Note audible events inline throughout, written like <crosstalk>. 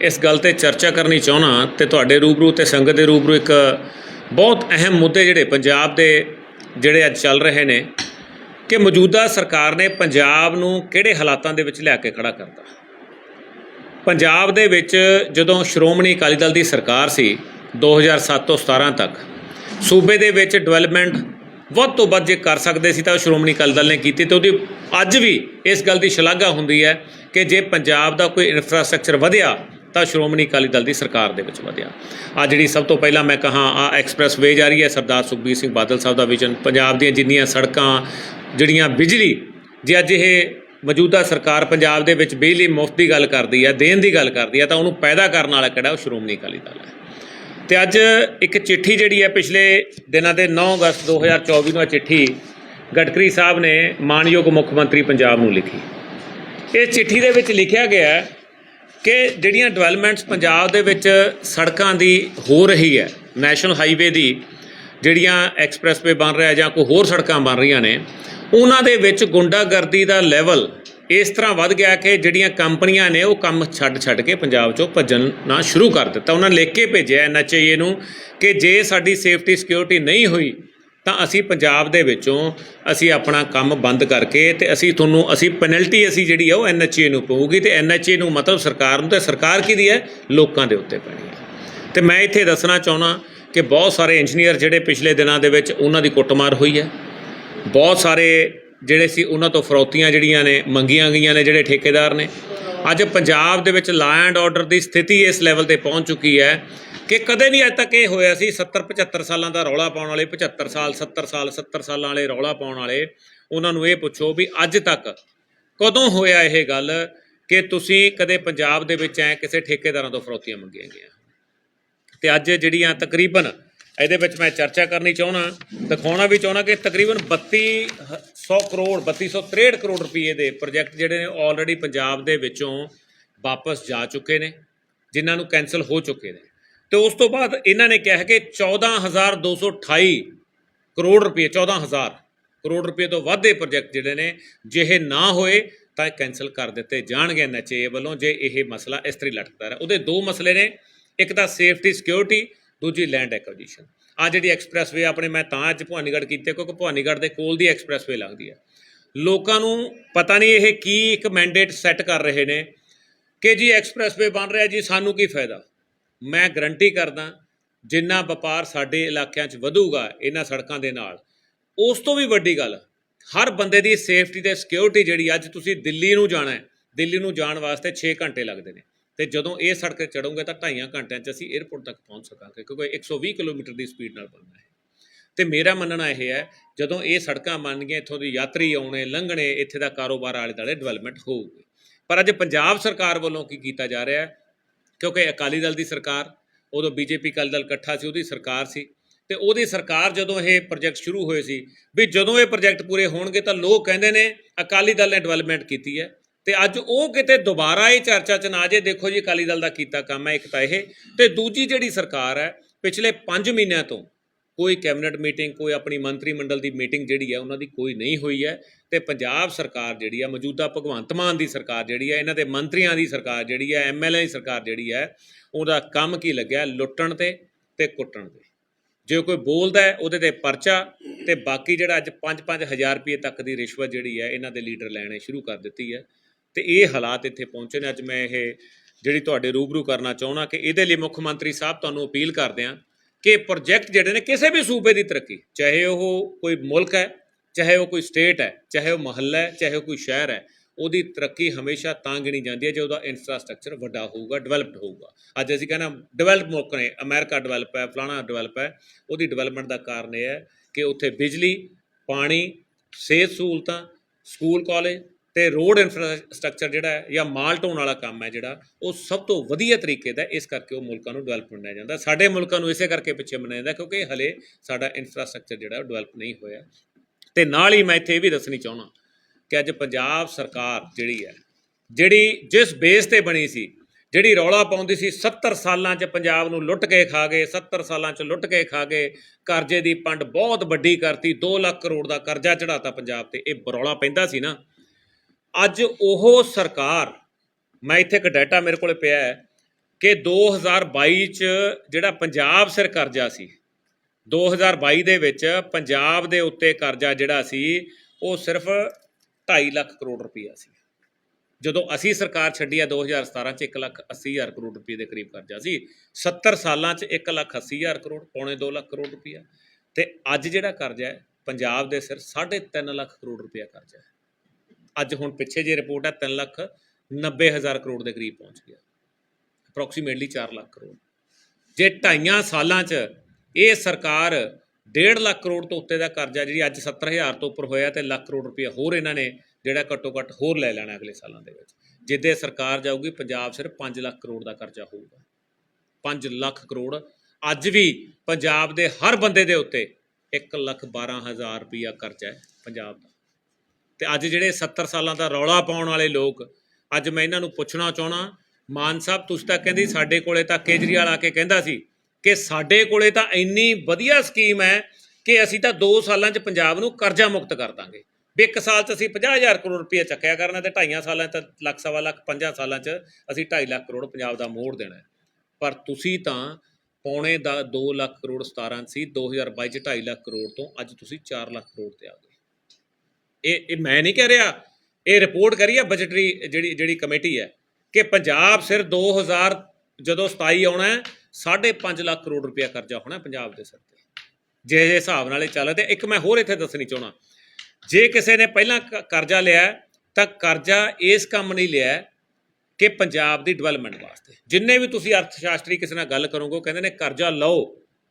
ਇਸ ਗੱਲ ਤੇ ਚਰਚਾ ਕਰਨੀ ਚਾਹਣਾ ਤੇ ਤੁਹਾਡੇ ਰੂਬਰੂ ਤੇ ਸੰਗਤ ਦੇ ਰੂਬਰੂ ਇੱਕ ਬਹੁਤ ਅਹਿਮ ਮੁੱਦੇ ਜਿਹੜੇ ਪੰਜਾਬ ਦੇ ਜਿਹੜੇ ਅੱਜ ਚੱਲ ਰਹੇ ਨੇ ਕਿ ਮੌਜੂਦਾ ਸਰਕਾਰ ਨੇ ਪੰਜਾਬ ਨੂੰ ਕਿਹੜੇ ਹਾਲਾਤਾਂ ਦੇ ਵਿੱਚ ਲਿਆ ਕੇ ਖੜਾ ਕਰਤਾ। ਪੰਜਾਬ ਦੇ ਵਿੱਚ ਜਦੋਂ ਸ਼੍ਰੋਮਣੀ ਅਕਾਲੀ ਦਲ ਦੀ ਸਰਕਾਰ ਸੀ 2007 ਤੋਂ 17 ਤੱਕ, ਸੂਬੇ ਦੇ ਵਿੱਚ ਡਿਵੈਲਪਮੈਂਟ ਵੱਧ ਤੋਂ ਵੱਧ ਜੇ ਕਰ ਸਕਦੇ ਸੀ ਤਾਂ ਉਹ ਸ਼੍ਰੋਮਣੀ ਅਕਾਲੀ ਦਲ ਨੇ ਕੀਤੀ ਤੇ ਉਹਦੀ ਅੱਜ ਵੀ ਇਸ ਗੱਲ ਦੀ ਸ਼ਲਾਘਾ ਹੁੰਦੀ ਹੈ ਕਿ ਜੇ ਪੰਜਾਬ ਦਾ ਕੋਈ ਇਨਫਰਾਸਟ੍ਰਕਚਰ ਵਧਿਆ ਤਾਂ ਸ਼੍ਰੋਮਣੀ ਅਕਾਲੀ ਦਲ ਦੀ ਸਰਕਾਰ ਦੇ ਵਿੱਚ ਵਧਿਆ। ਆ ਜਿਹੜੀ ਸਭ ਤੋਂ ਪਹਿਲਾਂ ਮੈਂ ਕਹਾਂ ਆ ਐਕਸਪ੍ਰੈਸ ਵੇ ਜਾ ਰਹੀ ਹੈ, ਸਰਦਾਰ ਸੁਖਬੀਰ ਸਿੰਘ ਬਾਦਲ ਸਾਹਿਬ ਦਾ ਵਿਜ਼ਨ ਪੰਜਾਬ ਦੀਆਂ ਜਿੰਨੀਆਂ ਸੜਕਾਂ, ਜਿਹੜੀਆਂ ਬਿਜਲੀ, ਜੇ ਅੱਜ ਇਹ ਮੌਜੂਦਾ ਸਰਕਾਰ ਪੰਜਾਬ ਦੇ ਵਿੱਚ ਬਿਜਲੀ ਮੁਫਤ ਦੀ ਗੱਲ ਕਰਦੀ ਹੈ, ਦੇਣ ਦੀ ਗੱਲ ਕਰਦੀ ਹੈ, ਤਾਂ ਉਹਨੂੰ ਪੈਦਾ ਕਰਨ ਵਾਲਾ ਕਿਹੜਾ? ਉਹ ਸ਼੍ਰੋਮਣੀ ਅਕਾਲੀ ਦਲ ਹੈ। ਤੇ ਅੱਜ ਇੱਕ ਚਿੱਠੀ ਜਿਹੜੀ ਹੈ ਪਿਛਲੇ ਦਿਨਾਂ ਦੇ 9 ਅਗਸਤ 2024 ਨੂੰ ਇਹ ਚਿੱਠੀ ਗਡਕਰੀ ਸਾਹਿਬ ਨੇ ਮਾਨਯੋਗ ਮੁੱਖ ਮੰਤਰੀ ਪੰਜਾਬ ਨੂੰ ਲਿਖੀ। ਇਸ ਚਿੱਠੀ ਦੇ ਵਿੱਚ ਲਿਖਿਆ ਗਿਆ ਹੈ ਕਿ ਜਿਹੜੀਆਂ ਡਿਵੈਲਪਮੈਂਟਸ ਪੰਜਾਬ ਦੇ ਵਿੱਚ ਸੜਕਾਂ ਦੀ ਹੋ ਰਹੀ ਹੈ ਨੈਸ਼ਨਲ ਹਾਈਵੇ ਦੀ ਜਿਹੜੀਆਂ ਐਕਸਪ੍ਰੈਸਵੇ ਬਣ ਰਿਹਾ ਜਾਂ ਕੋਈ ਹੋਰ ਸੜਕਾਂ ਬਣ ਰਹੀਆਂ ਨੇ, ਉਹਨਾਂ ਦੇ ਵਿੱਚ ਗੁੰਡਾਗਰਦੀ ਦਾ ਲੈਵਲ ਇਸ ਤਰ੍ਹਾਂ ਵੱਧ ਗਿਆ ਕਿ ਜਿਹੜੀਆਂ ਕੰਪਨੀਆਂ ਨੇ ਉਹ ਕੰਮ ਛੱਡ ਛੱਡ ਕੇ ਪੰਜਾਬ ਚੋਂ ਭੱਜਣਾ ਸ਼ੁਰੂ ਕਰ ਦਿੱਤਾ। ਉਹਨਾਂ ਲਿਖ ਕੇ ਭੇਜਿਆ ਐਨਐਚਏ ਨੂੰ ਕਿ ਜੇ ਸਾਡੀ ਸੇਫਟੀ, ਸਿਕਿਉਰਿਟੀ ਨਹੀਂ ਹੋਈ, ਤਾਂ ਅਸੀਂ ਪੰਜਾਬ ਦੇ ਵਿੱਚੋਂ ਅਸੀਂ ਆਪਣਾ ਕੰਮ ਬੰਦ ਕਰਕੇ ਤੇ ਅਸੀਂ ਤੁਹਾਨੂੰ, ਅਸੀਂ ਪੈਨਲਟੀ ਅਸੀਂ ਜਿਹੜੀ ਆ ਉਹ ਐਨਐਚਏ ਨੂੰ ਪਊਗੀ ਤੇ ਐਨਐਚਏ ਨੂੰ ਮਤਲਬ ਸਰਕਾਰ ਨੂੰ, ਤੇ ਸਰਕਾਰ ਕਿਹਦੀ ਹੈ? ਲੋਕਾਂ ਦੇ ਉੱਤੇ ਪੈਣੀ ਹੈ। ਤੇ ਮੈਂ ਇੱਥੇ ਦੱਸਣਾ ਚਾਹੁੰਦਾ ਕਿ ਬਹੁਤ ਸਾਰੇ ਇੰਜੀਨੀਅਰ ਜਿਹੜੇ ਪਿਛਲੇ ਦਿਨਾਂ ਦੇ ਵਿੱਚ ਉਹਨਾਂ ਦੀ ਕੁੱਟਮਾਰ ਹੋਈ ਹੈ। ਬਹੁਤ ਸਾਰੇ ਜਿਹੜੇ ਸੀ ਉਹਨਾਂ ਤੋਂ ਫਰੌਤੀਆਂ ਜਿਹੜੀਆਂ ਨੇ, ਮੰਗੀਆਂ ਗਈਆਂ ਨੇ ਜਿਹੜੇ ਠੇਕੇਦਾਰ ਨੇ। ਅੱਜ ਪੰਜਾਬ ਦੇ ਵਿੱਚ ਲਾ ਐਂਡ ਆਰਡਰ ਦੀ ਸਥਿਤੀ ਇਸ ਲੈਵਲ ਤੇ ਪਹੁੰਚ ਚੁੱਕੀ ਹੈ ਕਿ ਕਦੇ ਨਹੀਂ ਅੱਜ ਤੱਕ ਇਹ ਹੋਇਆ ਸੀ 70 75 ਸਾਲਾਂ ਦਾ ਰੌਲਾ ਪਾਉਣ ਵਾਲੇ 75 ਸਾਲ 70 ਸਾਲ 70 ਸਾਲਾਂ ਵਾਲੇ ਰੌਲਾ ਪਾਉਣ ਵਾਲੇ, ਉਹਨਾਂ ਨੂੰ ਇਹ ਪੁੱਛੋ ਵੀ ਅੱਜ ਤੱਕ ਕਦੋਂ ਹੋਇਆ ਇਹ ਗੱਲ ਕਿ ਤੁਸੀਂ ਕਦੇ ਪੰਜਾਬ ਦੇ ਵਿੱਚ ਐ ਕਿਸੇ ਠੇਕੇਦਾਰਾਂ ਤੋਂ ਫਰੋਤੀਆਂ ਮੰਗੀਆਂ ਗਈਆਂ? ਤੇ ਅੱਜ ਜਿਹੜੀਆਂ ਤਕਰੀਬਨ ਇਹਦੇ ਵਿੱਚ ਮੈਂ ਚਰਚਾ ਕਰਨੀ ਚਾਹਣਾ ਦਿਖਾਉਣਾ ਵੀ ਚਾਹਣਾ ਕਿ ਤਕਰੀਬਨ 3200 ਕਰੋੜ 3263 ਕਰੋੜ ਰੁਪਏ ਦੇ ਪ੍ਰੋਜੈਕਟ ਜਿਹੜੇ ਨੇ ਆਲਰੇਡੀ ਪੰਜਾਬ ਦੇ ਵਿੱਚੋਂ ਵਾਪਸ ਜਾ ਚੁੱਕੇ ਨੇ, ਜਿਨ੍ਹਾਂ ਨੂੰ ਕੈਨਸਲ ਹੋ ਚੁੱਕੇ ਨੇ। ਤੇ ਉਸ ਤੋਂ ਬਾਅਦ ਇਹਨਾਂ ਨੇ ਕਿਹਾ ਕਿ 14228 ਕਰੋੜ ਰੁਪਏ 14000 ਕਰੋੜ ਰੁਪਏ ਤੋਂ ਵੱਧ ਦੇ ਪ੍ਰੋਜੈਕਟ ਜਿਹੜੇ ਨੇ, ਜੇ ਇਹ ਨਾ ਹੋਏ ਤਾਂ ਇਹ ਕੈਨਸਲ ਕਰ ਦਿੱਤੇ ਜਾਣਗੇ ਐਨਐਚਏ ਵੱਲੋਂ, ਜੇ ਇਹ ਮਸਲਾ ਇਸ ਤਰੀ ਲਟਕਦਾ ਰਿਹਾ। ਉਹਦੇ ਦੋ ਮਸਲੇ ਨੇ, ਇੱਕ ਤਾਂ ਸੇਫਟੀ ਸਿਕਿਉਰਿਟੀ ਦੂਜੀ ਲੈਂਡ ਐਕੁਜੀਸ਼ਨ ਆ ਜਿਹੜੀ ਐਕਸਪ੍ਰੈਸਵੇ ਆਪਣੇ ਮੈਂ ਤਾਂ ਅੱਜ ਭਵਾਨੀਗੜ੍ਹ ਕੀਤੇ ਕਿਉਂਕਿ ਭਵਾਨੀਗੜ੍ਹ ਦੇ ਕੋਲ ਦੀ ਐਕਸਪ੍ਰੈਸਵੇ ਲੱਗਦੀ ਹੈ ਲੋਕਾਂ ਨੂੰ ਪਤਾ ਨਹੀਂ ਇਹ ਕੀ ਇੱਕ ਮੈਂਡੇਟ ਸੈੱਟ ਕਰ ਰਹੇ ਨੇ ਕਿ ਜੀ ਐਕਸਪ੍ਰੈਸਵੇ ਬਣ ਰਿਹਾ ਜੀ, ਸਾਨੂੰ ਕੀ ਫਾਇਦਾ? ਮੈਂ ਗਰੰਟੀ ਕਰਦਾ, ਜਿੰਨਾ ਵਪਾਰ ਸਾਡੇ ਇਲਾਕਿਆਂ 'ਚ ਵਧੂਗਾ ਇਹਨਾਂ ਸੜਕਾਂ ਦੇ ਨਾਲ, ਉਸ ਤੋਂ ਵੀ ਵੱਡੀ ਗੱਲ, ਹਰ ਬੰਦੇ ਦੀ ਸੇਫਟੀ ਤੇ ਸਿਕਿਉਰਿਟੀ ਜਿਹੜੀ ਅੱਜ ਤੁਸੀਂ ਦਿੱਲੀ ਨੂੰ ਜਾਣਾ ਹੈ, ਦਿੱਲੀ ਨੂੰ ਜਾਣ ਵਾਸਤੇ 6 ਘੰਟੇ ਲੱਗਦੇ ਨੇ। ਤੇ ਜਦੋਂ ਇਹ ਸੜਕ ਤੇ ਚੜੋਗੇ ਤਾਂ ਢਾਈਆਂ ਘੰਟਿਆਂ 'ਚ ਅਸੀਂ 에ਅਰਪੋਰਟ ਤੱਕ ਪਹੁੰਚ ਸਕਾਂਗੇ, ਕਿਉਂਕਿ 120 ਕਿਲੋਮੀਟਰ ਦੀ ਸਪੀਡ ਨਾਲ ਬਣਨਾ ਹੈ। ਤੇ ਮੇਰਾ ਮੰਨਣਾ ਇਹ ਹੈ, ਜਦੋਂ ਇਹ ਸੜਕਾਂ ਬਣ ਗਈਆਂ, ਇੱਥੋਂ ਦੇ ਯਾਤਰੀ ਆਉਣੇ, ਲੰਘਣੇ, ਇੱਥੇ ਦਾ ਕਾਰੋਬਾਰ ਆਲੇ ਦੁਆਲੇ ਡਿਵੈਲਪਮੈਂਟ ਹੋਊਗੀ। ਪਰ ਅੱਜ ਪੰਜਾਬ ਸਰਕਾਰ ਵੱਲੋਂ ਕੀ ਕੀਤਾ ਜਾ ਰਿਹਾ ਹੈ? ਕਿਉਂਕਿ ਅਕਾਲੀ ਦਲ ਦੀ ਸਰਕਾਰ, ਉਦੋਂ ਬੀਜੇਪੀ ਅਕਾਲੀ ਦਲ ਇਕੱਠਾ ਸੀ, ਉਹਦੀ ਸਰਕਾਰ ਸੀ। ਤੇ ਉਹਦੀ ਸਰਕਾਰ ਜਦੋਂ ਇਹ ਪ੍ਰੋਜੈਕਟ ਸ਼ੁਰੂ ਹੋਏ ਸੀ, ਵੀ ਜਦੋਂ ਇਹ ਪ੍ਰੋਜੈਕਟ ਪੂਰੇ ਹੋਣਗੇ ਤਾਂ ਲੋਕ ਕਹਿੰਦੇ ਨੇ ਅਕਾਲੀ ਦਲ ਨੇ ਡਿਵੈਲਪਮੈਂਟ ਕੀਤੀ ਹੈ। ਤੇ ਅੱਜ ਉਹ ਕਿਤੇ ਦੁਬਾਰਾ ਇਹ ਚਰਚਾ ਚ ਨਾ ਜੇ, ਦੇਖੋ ਜੀ, ਅਕਾਲੀ ਦਲ ਦਾ ਕੀਤਾ ਕੰਮ ਹੈ ਇੱਕ ਤਾਂ ਇਹ। ਤੇ ਦੂਜੀ ਜਿਹੜੀ ਸਰਕਾਰ ਹੈ, ਪਿਛਲੇ 5 ਮਹੀਨਿਆਂ ਤੋਂ ਕੋਈ ਕੈਬਨਿਟ ਮੀਟਿੰਗ, ਕੋਈ ਆਪਣੀ ਮੰਤਰੀ ਮੰਡਲ ਦੀ ਮੀਟਿੰਗ ਜਿਹੜੀ ਹੈ, ਉਹਨਾਂ ਦੀ ਕੋਈ ਨਹੀਂ ਹੋਈ ਹੈ। ਤੇ ਪੰਜਾਬ ਸਰਕਾਰ ਜਿਹੜੀ ਹੈ, ਮੌਜੂਦਾ ਭਗਵੰਤ ਮਾਨ ਦੀ ਸਰਕਾਰ ਜਿਹੜੀ ਹੈ, ਇਹਨਾਂ ਦੇ ਮੰਤਰੀਆਂ ਦੀ ਸਰਕਾਰ ਜਿਹੜੀ ਹੈ ਐਮਐਲਏ ਦੀ ਸਰਕਾਰ ਜਿਹੜੀ ਹੈ, ਉਹਦਾ ਕੰਮ ਕੀ ਲੱਗਿਆ? ਲੁੱਟਣ ਤੇ ਤੇ ਕੁੱਟਣ ਤੇ। ਜੇ ਕੋਈ ਬੋਲਦਾ ਹੈ, ਉਹਦੇ ਤੇ ਪਰਚਾ ਤੇ ਬਾਕੀ ਜਿਹੜਾ ਅੱਜ 5-5000 ਰੁਪਏ ਤੱਕ ਦੀ ਰਿਸ਼ਵਤ ਜਿਹੜੀ ਹੈ, ਇਹਨਾਂ ਦੇ ਲੀਡਰ ਲੈਣੇ ਸ਼ੁਰੂ ਕਰ ਦਿੱਤੀ ਹੈ। ਤੇ ਇਹ ਹਾਲਾਤ ਇੱਥੇ ਪਹੁੰਚੇ ਨੇ। ਅੱਜ ਮੈਂ ਇਹ ਜਿਹੜੀ ਤੁਹਾਡੇ ਰੂਬਰੂ ਕਰਨਾ ਚਾਹੁੰਦਾ ਕਿ ਇਹਦੇ ਲਈ ਮੁੱਖ ਮੰਤਰੀ ਸਾਹਿਬ ਤੁਹਾਨੂੰ ਅਪੀਲ ਕਰਦੇ ਹਾਂ ਕਿ ਪ੍ਰੋਜੈਕਟ ਜਿਹੜੇ ਨੇ ਕਿਸੇ ਵੀ ਸੂਬੇ ਦੀ ਤਰੱਕੀ, ਚਾਹੇ ਉਹ ਕੋਈ ਮੁਲਕ ਹੈ, ਚਾਹੇ ਉਹ ਕੋਈ ਸਟੇਟ ਹੈ, ਚਾਹੇ ਉਹ ਮਹੱਲਾ ਹੈ, ਚਾਹੇ ਉਹ ਕੋਈ ਸ਼ਹਿਰ ਹੈ, ਉਹਦੀ ਤਰੱਕੀ ਹਮੇਸ਼ਾ ਤਾਂ ਗਿਣੀ ਜਾਂਦੀ ਹੈ ਜੇ ਉਹਦਾ ਇਨਫਰਾਸਟ੍ਰਕਚਰ ਵੱਡਾ ਹੋਊਗਾ ਡਿਵੈਲਪਡ ਹੋਊਗਾ। ਅੱਜ ਅਸੀਂ ਕਹਿੰਦਾ ਡਿਵੈਲਪ ਮੁਲਕ ਨੇ, ਅਮਰੀਕਾ ਡਿਵੈਲਪ ਹੈ, ਫਲਾਣਾ ਡਿਵੈਲਪ ਹੈ, ਉਹਦੀ ਡਿਵੈਲਪਮੈਂਟ ਦਾ ਕਾਰਨ ਇਹ ਹੈ ਕਿ ਉੱਥੇ ਬਿਜਲੀ, ਪਾਣੀ, ਸਿਹਤ ਸਹੂਲਤਾਂ, ਸਕੂਲ ਕਾਲਜ ਤੇ ਰੋਡ ਇਨਫਰਾਸਟ੍ਰਕਚਰ ਜਿਹੜਾ ਹੈ ਜਾਂ ਮਾਲ ਢੋਣ ਵਾਲਾ ਕੰਮ ਹੈ ਜਿਹੜਾ, ਉਹ ਸਭ ਤੋਂ ਵਧੀਆ ਤਰੀਕੇ ਦਾ ਇਸ ਕਰਕੇ ਉਹ ਮੁਲਕਾਂ ਨੂੰ ਡਿਵੈਲਪ ਮੰਨਿਆ ਜਾਂਦਾ। ਸਾਡੇ ਮੁਲਕਾਂ ਨੂੰ ਇਸੇ ਕਰਕੇ ਪਿੱਛੇ ਮੰਨਿਆ ਜਾਂਦਾ ਕਿਉਂਕਿ ਹਲੇ ਸਾਡਾ ਇਨਫਰਾਸਟ੍ਰਕਚਰ ਜਿਹੜਾ ਉਹ ਡਿਵੈਲਪ ਨਹੀਂ ਹੋਇਆ। ਤੇ ਨਾਲ ਹੀ ਮੈਂ ਇੱਥੇ ਇਹ ਵੀ ਦੱਸਣੀ ਚਾਹੁੰਦਾ ਕਿ ਅੱਜ ਪੰਜਾਬ ਸਰਕਾਰ ਜਿਹੜੀ ਹੈ, ਜਿਹੜੀ ਜਿਸ ਬੇਸ ਤੇ ਬਣੀ ਸੀ, ਜਿਹੜੀ ਰੌਲਾ ਪਾਉਂਦੀ ਸੀ 70 ਸਾਲਾਂ 'ਚ ਪੰਜਾਬ ਨੂੰ ਲੁੱਟ ਕੇ ਖਾ ਗਏ 70 ਸਾਲਾਂ 'ਚ ਲੁੱਟ ਕੇ ਖਾ ਗਏ, ਕਰਜ਼ੇ ਦੀ ਪੰਡ ਬਹੁਤ ਵੱਡੀ ਕਰਤੀ 2 ਲੱਖ ਕਰੋੜ ਦਾ ਕਰਜ਼ਾ ਚੜਾਤਾ ਪੰਜਾਬ ਤੇ, ਇਹ ਰੌਲਾ ਪੈਂਦਾ ਸੀ ਨਾ। ਅੱਜ ਉਹ ਸਰਕਾਰ, ਮੈਂ ਇੱਥੇ ਇੱਕ ਡਾਟਾ ਮੇਰੇ ਕੋਲ ਪਿਆ ਹੈ ਕਿ 2022 ਚ ਜਿਹੜਾ ਪੰਜਾਬ ਸਿਰ ਕਰਜ਼ਾ ਸੀ 2022 ਦੇ ਵਿੱਚ ਪੰਜਾਬ ਦੇ ਉੱਤੇ ਕਰਜ਼ਾ ਜਿਹੜਾ ਸੀ, ਉਹ ਸਿਰਫ 2.5 ਲੱਖ ਕਰੋੜ ਰੁਪਈਆ ਸੀ। ਜਦੋਂ ਅਸੀਂ ਸਰਕਾਰ ਛੱਡੀ ਆ 2017 ਚ 1 ਲੱਖ 80 ਹਜ਼ਾਰ ਕਰੋੜ ਰੁਪਏ ਦੇ ਕਰੀਬ ਕਰਜ਼ਾ ਸੀ 70 ਸਾਲਾਂ ਚ 1 ਲੱਖ 80 ਹਜ਼ਾਰ ਕਰੋੜ, ਪੌਣੇ 2 ਲੱਖ ਕਰੋੜ ਰੁਪਈਆ। ਤੇ ਅੱਜ ਜਿਹੜਾ ਕਰਜ਼ਾ ਹੈ, ਪੰਜਾਬ ਦੇ ਸਿਰ 3.5 ਲੱਖ ਕਰੋੜ ਰੁਪਈਆ ਕਰਜ਼ਾ ਹੈ। ਅੱਜ ਹੁਣ ਪਿੱਛੇ ਜੇ ਰਿਪੋਰਟ ਹੈ 3 ਲੱਖ 90 ਹਜ਼ਾਰ ਕਰੋੜ ਦੇ ਕਰੀਬ ਪਹੁੰਚ ਗਿਆ। ਅਪਰੋਕਸੀਮੇਟਲੀ 4 ਲੱਖ ਕਰੋੜ। ਜੇ ਢਾਈਆਂ ਸਾਲਾਂ 'ਚ ਇਹ ਸਰਕਾਰ 1.5 ਲੱਖ ਕਰੋੜ ਤੋਂ ਉੱਤੇ ਦਾ ਕਰਜ਼ਾ ਜਿਹੜੀ ਅੱਜ 70000 ਤੋਂ ਉੱਪਰ ਹੋਇਆ ਤੇ ਲੱਖ ਕਰੋੜ ਰੁਪਏ ਹੋਰ ਇਹਨਾਂ ਨੇ ਜਿਹੜਾ ਘੱਟੋ ਘੱਟ ਹੋਰ ਲੈ ਲੈਣਾ ਅਗਲੇ ਸਾਲਾਂ ਦੇ ਵਿੱਚ। ਜਿੱਦੇ ਸਰਕਾਰ ਜਾਊਗੀ ਪੰਜਾਬ ਸਿਰਫ 5 ਲੱਖ ਕਰੋੜ ਦਾ ਕਰਜ਼ਾ ਹੋਊਗਾ। 5 ਲੱਖ ਕਰੋੜ। ਅੱਜ ਵੀ ਪੰਜਾਬ ਦੇ ਹਰ ਬੰਦੇ ਦੇ ਉੱਤੇ 1 ਲੱਖ 12 ਹਜ਼ਾਰ ਰੁਪਈਆ ਕਰਜ਼ਾ ਹੈ ਪੰਜਾਬ ਦਾ। ਤੇ ਅੱਜ ਜਿਹੜੇ 70 ਸਾਲਾਂ ਦਾ ਰੌਲਾ ਪਾਉਣ ਵਾਲੇ ਲੋਕ, ਅੱਜ ਮੈਂ ਇਹਨਾਂ ਨੂੰ ਪੁੱਛਣਾ ਚਾਹਣਾ ਮਾਨ ਸਾਹਿਬ, ਤੁਸੀਂ ਤਾਂ ਕਹਿੰਦੇ ਸਾਡੇ ਕੋਲੇ ਤਾਂ ਕੇਜਰੀਵਾਲ ਆ ਕੇ ਕਹਿੰਦਾ ਸੀ ਕਿ ਸਾਡੇ ਕੋਲੇ ਤਾਂ ਇੰਨੀ ਵਧੀਆ ਸਕੀਮ ਹੈ ਕਿ ਅਸੀਂ ਤਾਂ 2 ਸਾਲਾਂ 'ਚ ਪੰਜਾਬ ਨੂੰ ਕਰਜ਼ਾ ਮੁਕਤ ਕਰ ਦਾਂਗੇ। ਵੀ ਇੱਕ ਸਾਲ 'ਚ ਅਸੀਂ 50000 ਕਰੋੜ ਰੁਪਏ ਚੱਕਿਆ ਕਰਨਾ ਤੇ ਢਾਈਆਂ ਸਾਲਾਂ 'ਚ ਲੱਖ ਸਵਾ ਲੱਖ ਪੰਜਾਂ ਸਾਲਾਂ 'ਚ ਅਸੀਂ 2.5 ਲੱਖ ਕਰੋੜ ਪੰਜਾਬ ਦਾ ਮੋੜ ਦੇਣਾ ਪਰ ਤੁਸੀਂ ਤਾਂ ਪੌਣੇ ਦਾ 2 ਲੱਖ ਕਰੋੜ 17 ਸੀ 2022 'ਚ 2.5 ਲੱਖ ਕਰੋੜ ਤੋਂ ਅੱਜ ਤੁਸੀਂ 4 ਲੱਖ ਕਰੋੜ ਤੇ ਆ ਗਏ। ਇਹ ਇਹ ਮੈਂ ਨਹੀਂ ਕਹਿ ਰਿਹਾ, ਇਹ ਰਿਪੋਰਟ ਕਰੀ ਹੈ ਬਜਟਰੀ ਜਿਹੜੀ ਜਿਹੜੀ ਕਮੇਟੀ ਹੈ ਕਿ ਪੰਜਾਬ ਸਿਰ 2000 ਜਦੋਂ 27 ਆਉਣਾ ਹੈ 5.5 ਲੱਖ ਕਰੋੜ ਰੁਪਇਆ ਕਰਜ਼ਾ ਹੋਣਾ ਪੰਜਾਬ ਦੇ ਸਿਰ ਤੇ। ਜੇ ਜੇ ਹਿਸਾਬ ਨਾਲ ਇਹ ਚੱਲ ਤੇ ਇੱਕ ਮੈਂ ਹੋਰ ਇੱਥੇ ਦੱਸਣੀ ਚਾਹਣਾ ਜੇ ਕਿਸੇ ਨੇ ਪਹਿਲਾਂ ਕਰਜ਼ਾ ਲਿਆ ਤਾਂ ਕਰਜ਼ਾ ਇਸ ਕੰਮ ਨਹੀਂ ਲਿਆ ਕਿ ਪੰਜਾਬ ਦੀ ਡਿਵੈਲਪਮੈਂਟ ਵਾਸਤੇ। ਜਿੰਨੇ ਵੀ ਤੁਸੀਂ ਅਰਥ ਸ਼ਾਸਤਰੀ ਕਿਸੇ ਨਾਲ ਗੱਲ ਕਰੋਗੇ ਕਹਿੰਦੇ ਨੇ ਕਰਜ਼ਾ ਲਓ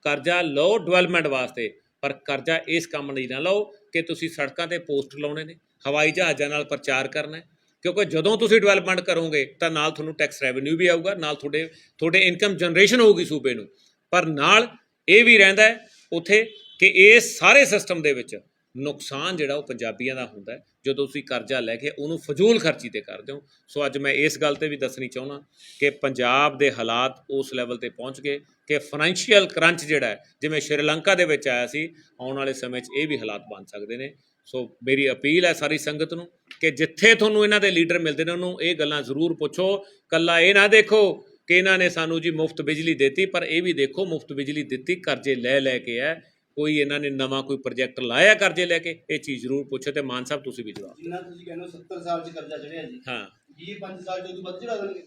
ਕਰਜ਼ਾ ਲਓ ਡਿਵੈਲਪਮੈਂਟ ਵਾਸਤੇ, ਪਰ ਕਰਜ਼ਾ ਇਸ ਕੰਮ ਲਈ ਨਾ ਲਓ ਕਿ ਤੁਸੀਂ ਸੜਕਾਂ ਤੇ ਪੋਸਟ ਲਾਉਣੇ ਨੇ, ਹਵਾਈ ਜਹਾਜ਼ਾਂ ਨਾਲ ਪ੍ਰਚਾਰ ਕਰਨਾ ਹੈ, ਕਿਉਂਕਿ ਜਦੋਂ ਤੁਸੀਂ ਡਿਵੈਲਪਮੈਂਟ ਕਰੋਗੇ, ਤਾਂ ਨਾਲ ਤੁਹਾਨੂੰ ਟੈਕਸ ਰੈਵਨਿਊ ਵੀ ਆਊਗਾ, ਨਾਲ ਤੁਹਾਡੇ ਤੁਹਾਡੇ ਇਨਕਮ ਜਨਰੇਸ਼ਨ ਹੋਊਗੀ ਸੂਬੇ ਨੂੰ। ਪਰ ਨਾਲ ਇਹ ਵੀ ਰਹਿੰਦਾ ਹੈ ਉੱਥੇ ਕਿ ਇਹ ਸਾਰੇ ਸਿਸਟਮ ਦੇ ਵਿੱਚ ਨੁਕਸਾਨ ਜਿਹੜਾ ਉਹ ਪੰਜਾਬੀਆਂ ਦਾ ਹੁੰਦਾ ਜਦੋਂ ਤੁਸੀਂ ਕਰਜ਼ਾ ਲੈ ਕੇ ਉਹਨੂੰ ਫਜ਼ੂਲ ਖਰਚੀ ਤੇ ਕਰਦੇ ਹੋ। ਸੋ ਅੱਜ ਮੈਂ ਇਸ ਗੱਲ ਤੇ ਵੀ ਦੱਸਣੀ ਚਾਹੁੰਦਾ ਕਿ ਪੰਜਾਬ ਦੇ ਹਾਲਾਤ ਉਸ ਲੈਵਲ ਤੇ ਪਹੁੰਚ ਗਏ ਕਿ ਫਾਈਨੈਂਸ਼ੀਅਲ ਕਰੰਚ ਜਿਹੜਾ ਹੈ, ਜਿਵੇਂ ਸ਼੍ਰੀਲੰਕਾ ਦੇ ਵਿੱਚ ਆਇਆ ਸੀ, ਆਉਣ ਵਾਲੇ ਸਮੇਂ 'ਚ ਇਹ ਵੀ ਹਾਲਾਤ ਬਣ ਸਕਦੇ ਨੇ। ਸੋ ਮੇਰੀ ਅਪੀਲ ਹੈ ਸਾਰੀ ਸੰਗਤ ਨੂੰ ਕਿ ਜਿੱਥੇ ਤੁਹਾਨੂੰ ਇਹਨਾਂ ਦੇ ਲੀਡਰ ਮਿਲਦੇ ਨੇ, ਉਹਨੂੰ ਇਹ ਗੱਲਾਂ ਜ਼ਰੂਰ ਪੁੱਛੋ। ਕੱਲਾ ਇਹ ਨਾ ਦੇਖੋ ਕਿ ਇਹਨਾਂ ਨੇ ਸਾਨੂੰ ਜੀ ਮੁਫਤ ਬਿਜਲੀ ਦਿੱਤੀ, ਪਰ ਇਹ ਵੀ ਦੇਖੋ ਮੁਫਤ ਬਿਜਲੀ ਦਿੱਤੀ, ਕਰਜ਼ੇ ਲੈ ਲੈ ਕੇ ਹੈ। ਕੋਈ ਇਹਨਾਂ ਨੇ ਨਵਾਂ ਕੋਈ ਪ੍ਰੋਜੈਕਟ ਲਾਇਆ ਕਰਜ਼ੇ ਲੈ ਕੇ ਇਹ ਚੀਜ਼ ਜ਼ਰੂਰ ਪੁੱਛੋ ਤੇ ਮਾਨ ਸਾਹਿਬ ਤੁਸੀਂ ਵੀ ਜਵਾਬ ਜਿੰਨਾ ਤੁਸੀਂ ਕਹਿੰਦੇ ਹੋ 70 ਸਾਲ ਚ ਕਰਜ਼ਾ ਚੜਿਆ ਜੀ। ਹਾਂ। 20 5 ਸਾਲ ਚ ਉਦੋਂ ਵੱਧ ਚੜਾ ਦੇਣਗੇ।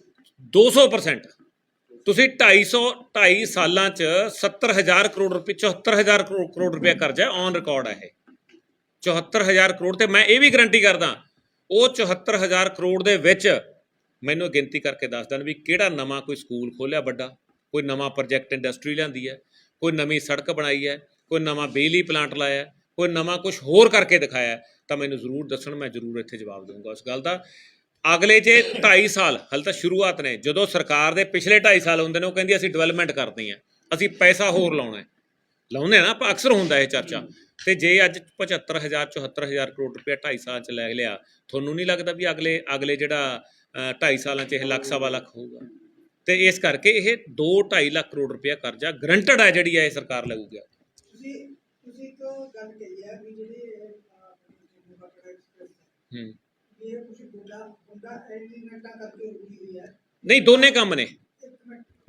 200% ਤੁਸੀਂ 250 2.5 ਸਾਲਾਂ ਚ 70000 ਕਰੋੜ ਰੁਪਏ 74000 ਕਰੋੜ ਕਰੋੜ ਰੁਪਏ ਕਰਜ਼ਾ ਔਨ ਰਿਕਾਰਡ ਹੈ ਇਹ। 74000 ਕਰੋੜ ਤੇ ਮੈਂ ਇਹ ਵੀ ਗਰੰਟੀ ਕਰਦਾ ਉਹ 74000 ਕਰੋੜ ਦੇ ਵਿੱਚ ਮੈਨੂੰ ਗਿਣਤੀ ਕਰਕੇ ਦੱਸ ਦੇਣ ਵੀ ਕਿਹੜਾ ਨਵਾਂ ਕੋਈ ਸਕੂਲ ਖੋਲਿਆ ਵੱਡਾ ਕੋਈ ਨਵਾਂ ਪ੍ਰੋਜੈਕਟ ਇੰਡਸਟਰੀ ਲਿਆਂਦੀ ਹੈ ਕੋਈ ਨਵੀਂ ਸੜਕ ਬਣਾਈ ਹੈ ਕੋਈ ਨਵਾਂ ਬਿਜਲੀ ਪਲਾਂਟ ਲਾਇਆ, ਕੋਈ ਨਵਾਂ ਕੁਝ ਹੋਰ ਕਰਕੇ ਦਿਖਾਇਆ, ਤਾਂ ਮੈਨੂੰ ਜ਼ਰੂਰ ਦੱਸਣ, ਮੈਂ ਜ਼ਰੂਰ ਇੱਥੇ ਜਵਾਬ ਦਊਂਗਾ ਉਸ ਗੱਲ ਦਾ। ਅਗਲੇ ਜੇ 2.5 ਸਾਲ, ਹਲ ਤਾਂ ਸ਼ੁਰੂਆਤ ਨੇ, ਜਦੋਂ ਸਰਕਾਰ ਦੇ ਪਿਛਲੇ 2.5 ਸਾਲ ਹੁੰਦੇ ਨੇ, ਉਹ ਕਹਿੰਦੀ ਅਸੀਂ ਡਿਵੈਲਪਮੈਂਟ ਕਰਦੇ ਹਾਂ, ਅਸੀਂ ਪੈਸਾ ਹੋਰ ਲਾਉਣਾ ਹੈ। ਲਾਉਂਦੇ ਆ ਨਾ, ਆਪਾਂ ਅਕਸਰ ਹੁੰਦਾ ਇਹ ਚਰਚਾ। ਤੇ ਜੇ ਅੱਜ 75000 74000 ਕਰੋੜ ਰੁਪਏ 2.5 ਸਾਲ ਚ ਲੈ ਲਿਆ, ਤੁਹਾਨੂੰ ਨਹੀਂ ਲੱਗਦਾ ਵੀ ਅਗਲੇ ਅਗਲੇ ਜਿਹੜਾ 2.5 ਸਾਲਾਂ ਚ ਇਹ ਲੱਖ, ਸਵਾ ਲੱਖ ਹੋਊਗਾ? ਤੇ ਇਸ ਕਰਕੇ ਇਹ 2 2.5 ਲੱਖ ਕਰੋੜ ਰੁਪਏ ਕਰਜ਼ਾ ਗਰੰਟਡ ਹੈ ਜਿਹੜੀ ਹੈ ਇਹ ਸਰਕਾਰ ਲਊਗੀ। ਤੁਸੀਂ ਤੁਸੀਂ ਇੱਕ ਗੱਲ ਕਹੀ ਹੈ ਵੀ ਜਿਹੜੇ ਜੰਮੂ ਕਸ਼ਮੀਰ ਐਕਸਪ੍ਰੈਸ ਹੈ ਹੂੰ। ਵੀ ਇਹ ਕੁਝ ਗੁੰਡਾ ਗੁੰਡਾ ਐਲੀਮੈਂਟਾਂ ਕਰਕੇ ਰੁਕੀ ਹੋਈ ਹੈ। ਨਹੀਂ ਦੋਨੇ ਕੰਮ ਨੇ।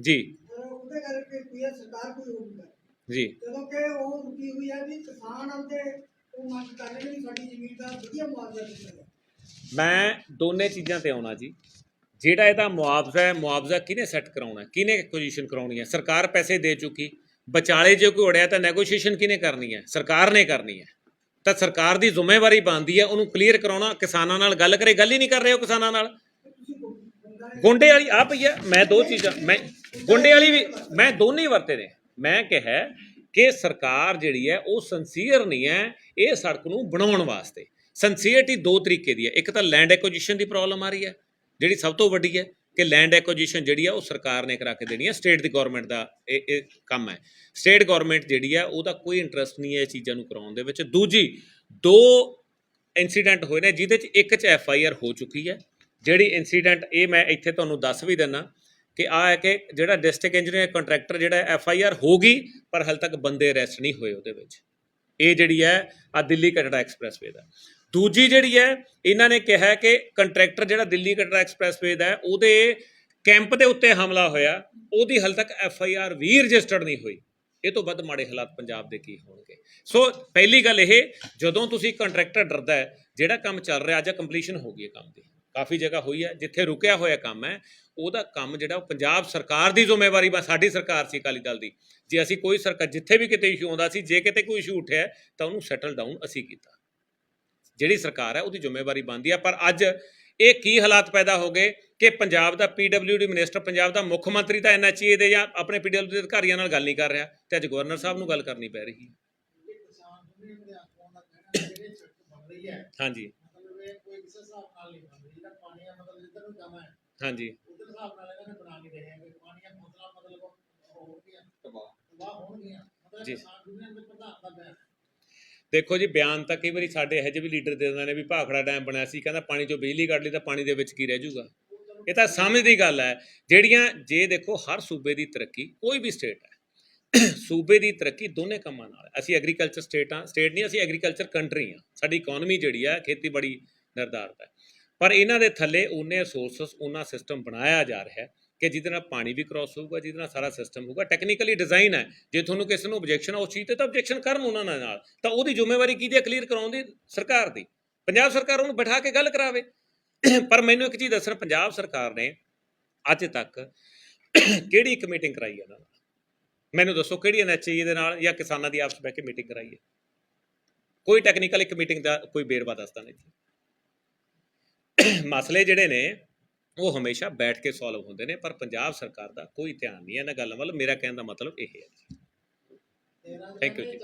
ਜੀ। ਅਹ ਉਹਦੇ ਕਰਕੇ ਕੋਈ ਹੈ ਸਰਕਾਰ ਕੋਈ ਹੋਰ ਹੁੰਦਾ ਜੀ। ਜਦੋਂ ਕਿ ਉਹ ਰੁਕੀ ਹੋਈ ਹੈ ਵੀ ਕਿਸਾਨ ਆਉਂਦੇ ਉਹ ਮੰਗ ਕਰ ਰਹੇ ਨੇ ਵੀ ਸਾਡੀ ਜ਼ਮੀਨ ਦਾ ਵਧੀਆ ਮੁਆਵਜ਼ਾ ਦਿੱਤਾ ਜਾਵੇ। ਮੈਂ ਦੋਨੇ ਚੀਜ਼ਾਂ ਤੇ ਆਉਣਾ ਜੀ। ਜਿਹੜਾ ਇਹਦਾ ਮੁਆਵਜ਼ਾ ਹੈ ਮੁਆਵਜ਼ਾ ਕਿਹਨੇ ਸੈੱਟ ਕਰਾਉਣਾ ਹੈ? ਕਿਹਨੇ ਐਕੁਜੀਸ਼ਨ ਕਰਾਉਣੀ ਹੈ? ਸਰਕਾਰ ਪੈਸੇ ਦੇ ਚੁੱਕੀ। ਵਿਚਾਲੇ ਜੇ ਕੋਈ ਉੜਿਆ ਤਾਂ ਨੈਗੋਸ਼ੀਏਸ਼ਨ ਕਿਹਨੇ ਕਰਨੀ ਹੈ? ਸਰਕਾਰ ਨੇ ਕਰਨੀ ਹੈ। ਤਾਂ ਸਰਕਾਰ ਦੀ ਜ਼ਿੰਮੇਵਾਰੀ ਬਣਦੀ ਹੈ, ਉਹਨੂੰ ਕਲੀਅਰ ਕਰਾਉਣਾ, ਕਿਸਾਨਾਂ ਨਾਲ ਗੱਲ ਕਰੇ, ਗੱਲ ਹੀ ਨਹੀਂ ਕਰ ਰਹੇ ਹੋ ਕਿਸਾਨਾਂ ਨਾਲ। ਗੁੰਡੇ ਵਾਲੀ ਆ ਪਈ ਹੈ, ਮੈਂ ਦੋ ਚੀਜ਼ਾਂ ਮੈਂ ਗੁੰਡੇ ਵਾਲੀ ਵੀ ਮੈਂ ਦੋਨੇ ਹੀ ਵਰਤੇ ਨੇ। ਮੈਂ ਕਿਹਾ ਕਿ ਸਰਕਾਰ ਜਿਹੜੀ ਹੈ, ਉਹ ਸੰਸੀਅਰ ਨਹੀਂ ਹੈ ਇਹ ਸੜਕ ਨੂੰ ਬਣਾਉਣ ਵਾਸਤੇ। ਸੰਸੀਅਰਟੀ ਦੋ ਤਰੀਕੇ ਦੀ ਹੈ। ਇੱਕ ਤਾਂ ਲੈਂਡ ਐਕੁਜੀਸ਼ਨ ਦੀ ਪ੍ਰੋਬਲਮ ਆ ਰਹੀ ਹੈ, ਜਿਹੜੀ ਸਭ ਤੋਂ ਵੱਡੀ ਹੈ। ਕਿ ਲੈਂਡ ਐਕੁਜੀਸ਼ਨ ਜਿਹੜੀ ਆ ਉਹ ਸਰਕਾਰ ਨੇ ਕਰਾ ਕੇ ਦੇਣੀ ਹੈ ਸਟੇਟ ਦੀ ਗਵਰਨਮੈਂਟ ਦਾ ਇਹ ਇਹ ਕੰਮ ਹੈ। ਸਟੇਟ ਗਵਰਨਮੈਂਟ ਜਿਹੜੀ ਹੈ ਉਹਦਾ ਕੋਈ ਇੰਟਰਸਟ ਨਹੀਂ ਹੈ ਇਹ ਚੀਜ਼ਾਂ ਨੂੰ ਕਰਾਉਣ ਦੇ ਵਿੱਚ। ਦੂਜੀ, ਦੋ ਇਨਸੀਡੈਂਟ ਹੋਏ ਨੇ, ਜਿਹਦੇ ਚ ਇੱਕ ਚ ਐਫ ਆਈ ਆਰ ਹੋ ਚੁੱਕੀ ਹੈ। ਜਿਹੜੀ ਇਨਸੀਡੈਂਟ ਇਹ ਮੈਂ ਇੱਥੇ ਤੁਹਾਨੂੰ ਦੱਸ ਵੀ ਦਿੰਨਾ ਕਿ ਆ ਹੈ ਕਿ ਜਿਹੜਾ ਡਿਸਟ੍ਰਿਕਟ ਇੰਜੀਨੀਅਰ ਕੰਟਰੈਕਟਰ ਜਿਹੜਾ ਐਫ ਆਈ ਆਰ ਹੋ ਗਈ ਪਰ ਹਾਲੇ ਤੱਕ ਬੰਦੇ ਅਰੈਸਟ ਨਹੀਂ ਹੋਏ ਉਹਦੇ ਵਿੱਚ। ਇਹ ਜਿਹੜੀ ਹੈ ਆ ਦਿੱਲੀ ਕਟੜਾ ਐਕਸਪ੍ਰੈਸਵੇ ਦਾ। ਦੂਜੀ ਜਿਹੜੀ ਹੈ, ਇਹਨਾਂ ਨੇ ਕਿਹਾ ਕਿ ਕੰਟਰੈਕਟਰ ਜਿਹੜਾ ਦਿੱਲੀ ਕਟਰਾ ਐਕਸਪ੍ਰੈਸਵੇ ਦਾ ਉਹਦੇ ਕੈਂਪ ਦੇ ਉੱਤੇ ਹਮਲਾ ਹੋਇਆ, ਉਹਦੀ ਹਾਲ ਤੱਕ ਐਫ ਆਈ ਆਰ ਵੀ ਰਜਿਸਟਰਡ ਨਹੀਂ ਹੋਈ। ਇਹ ਤੋਂ ਵੱਧ ਮਾੜੇ ਹਾਲਾਤ ਪੰਜਾਬ ਦੇ ਕੀ ਹੋਣਗੇ? ਸੋ ਪਹਿਲੀ ਗੱਲ ਇਹ, ਜਦੋਂ ਤੁਸੀਂ ਕੰਟਰੈਕਟਰ ਡਰਦਾ ਹੈ, ਜਿਹੜਾ ਕੰਮ ਚੱਲ ਰਿਹਾ, ਅੱਜ ਕੰਪਲੀਸ਼ਨ ਹੋ ਗਈ ਹੈ ਕੰਮ ਦੀ। ਕਾਫੀ ਜਗ੍ਹਾ ਹੋਈ ਹੈ, ਜਿੱਥੇ ਰੁਕਿਆ ਹੋਇਆ ਕੰਮ ਹੈ, ਉਹਦਾ ਕੰਮ ਜਿਹੜਾ ਉਹ ਪੰਜਾਬ ਸਰਕਾਰ ਦੀ ਜ਼ਿੰਮੇਵਾਰੀ ਬਾ, ਸਾਡੀ ਸਰਕਾਰ ਸੀ ਅਕਾਲੀ ਦਲ ਦੀ। ਜੇ ਅਸੀਂ ਕੋਈ ਸਰਕਾਰ, ਜਿੱਥੇ ਵੀ ਕਿਤੇ ਇਸ਼ੂ ਆਉਂਦਾ ਸੀ, ਜੇ ਕਿਤੇ ਕੋਈ ਇਸ਼ੂ ਉੱਠਿਆ, ਤਾਂ ਉਹਨੂੰ ਸੈਟਲ ਡਾਊਨ ਅਸੀਂ ਕੀਤਾ। ਜਿਹੜੀ ਸਰਕਾਰ ਹੈ, ਉਹਦੀ ਜ਼ਿੰਮੇਵਾਰੀ ਬਣਦੀ ਹੈ ਪਰ ਅੱਜ ਇਹ ਕੀ ਹਾਲਾਤ ਪੈਦਾ ਹੋ ਗਏ ਕਿ ਪੰਜਾਬ ਦਾ ਪੀਡਬਲਯੂਡੀ ਮਿਨਿਸਟਰ, ਪੰਜਾਬ ਦਾ ਮੁੱਖ ਮੰਤਰੀ ਤਾਂ ਐਨਐਚਏ ਦੇ ਜਾਂ ਆਪਣੇ ਪੀਡਬਲਯੂ ਦੇ ਅਧਿਕਾਰੀਆਂ ਨਾਲ ਗੱਲ ਨਹੀਂ ਕਰ ਰਿਹਾ ਤੇ ਅੱਜ ਗਵਰਨਰ ਸਾਹਿਬ ਨੂੰ ਗੱਲ ਕਰਨੀ ਪੈ ਰਹੀ ਹੈ। ਹਾਂਜੀ। ਹਾਂਜੀ। ਜੀ। ਕਿਸਾਨ ਯੂਨੀਅਨ ਦੇ ਪ੍ਰਧਾਨ ਦਾ ਬਿਆਨ ਹੈ। ਦੇਖੋ ਜੀ, ਬਿਆਨ ਤਾਂ ਕਈ ਵਾਰੀ ਸਾਡੇ ਇਹੋ ਜਿਹੇ ਵੀ ਲੀਡਰ ਦੇ ਦਿੰਦੇ ਨੇ ਵੀ ਭਾਖੜਾ ਡੈਮ ਬਣਿਆ ਸੀ, ਕਹਿੰਦਾ ਪਾਣੀ ਚੋਂ ਬਿਜਲੀ ਕੱਢ ਲਈ ਤਾਂ ਪਾਣੀ ਦੇ ਵਿੱਚ ਕੀ ਰਹਿ ਜਾਊਗਾ? ਇਹ ਤਾਂ ਸਮਝ ਦੀ ਗੱਲ ਹੈ। ਜਿਹੜੀਆਂ, ਜੇ ਦੇਖੋ ਹਰ ਸੂਬੇ ਦੀ ਤਰੱਕੀ, ਕੋਈ ਵੀ ਸਟੇਟ ਹੈ, <coughs> ਸੂਬੇ ਦੀ ਤਰੱਕੀ ਦੋਨੇ ਕੰਮਾਂ ਨਾਲ। ਅਸੀਂ ਐਗਰੀਕਲਚਰ ਸਟੇਟ ਹਾਂ ਸਟੇਟ ਨਹੀਂ, ਅਸੀਂ ਐਗਰੀਕਲਚਰ ਕੰਟਰੀ ਹਾਂ। ਸਾਡੀ ਇਕਨੋਮੀ ਜਿਹੜੀ ਆ ਖੇਤੀਬਾੜੀ ਨਿਰਧਾਰਤ ਹੈ। ਪਰ ਇਹਨਾਂ ਦੇ ਥੱਲੇ ਉਹਨੇ ਰਿਸੋਰਸਸ ਉਹਨਾਂ ਸਿਸਟਮ ਬਣਾਇਆ ਜਾ ਰਿਹਾ ਹੈ। ਕਿ ਜਿਹਦੇ ਨਾਲ ਪਾਣੀ ਵੀ ਕ੍ਰਾਸ ਹੋਊਗਾ, ਜਿਹਦੇ ਨਾਲ ਸਾਰਾ ਸਿਸਟਮ ਹੋਊਗਾ। ਟੈਕਨੀਕਲੀ ਡਿਜ਼ਾਈਨ ਹੈ। ਜੇ ਤੁਹਾਨੂੰ ਕਿਸੇ ਨੂੰ ਆਬਜੈਕਸ਼ਨ ਆ ਉਸ ਚੀਜ਼ ਤੇ ਤਾਂ ਆਬਜੈਕਸ਼ਨ ਕਰਨ ਉਹਨਾਂ ਨਾਲ ਨਾਲ। ਤਾਂ ਉਹਦੀ ਜ਼ਿੰਮੇਵਾਰੀ ਕਿਹਦੀ ਹੈ? ਕਲੀਅਰ ਕਰਾਉਣ ਦੀ, ਸਰਕਾਰ ਦੀ। ਪੰਜਾਬ ਸਰਕਾਰ ਉਹਨੂੰ ਬਿਠਾ ਕੇ ਗੱਲ ਕਰਾਵੇ। ਪਰ ਮੈਨੂੰ ਇੱਕ ਚੀਜ਼ ਦੱਸਣ, ਪੰਜਾਬ ਸਰਕਾਰ ਨੇ ਅੱਜ ਤੱਕ ਕਿਹੜੀ ਇੱਕ ਮੀਟਿੰਗ ਕਰਾਈ ਹੈ ਨਾਲ? ਮੈਨੂੰ ਦੱਸੋ ਕਿਹੜੀ ਐਨਐਚਏ ਦੇ ਨਾਲ ਜਾਂ ਕਿਸਾਨਾਂ ਦੀ ਆਪਸ ਵਿੱਚ ਬਹਿ ਕੇ ਮੀਟਿੰਗ ਕਰਾਈ ਹੈ? ਕੋਈ ਟੈਕਨੀਕਲ ਇੱਕ ਮੀਟਿੰਗ ਦਾ ਕੋਈ ਬੇਰਵਾ ਦੱਸਦਾ ਨਹੀਂ। ਮਸਲੇ ਜਿਹੜੇ ਨੇ ਉਹ ਹਮੇਸ਼ਾ ਬੈਠ ਕੇ ਸੋਲਵ ਹੁੰਦੇ ਨੇ ਪਰ ਪੰਜਾਬ ਸਰਕਾਰ ਦਾ ਕੋਈ ਧਿਆਨ ਨਹੀਂ ਹੈ ਇਹਨਾਂ ਗੱਲਾਂ ਵੱਲ ਮੇਰਾ ਕਹਿਣ ਦਾ ਮਤਲਬ ਇਹ ਹੈ ਦਿਨਾਂ ਦੇ ਜੀ।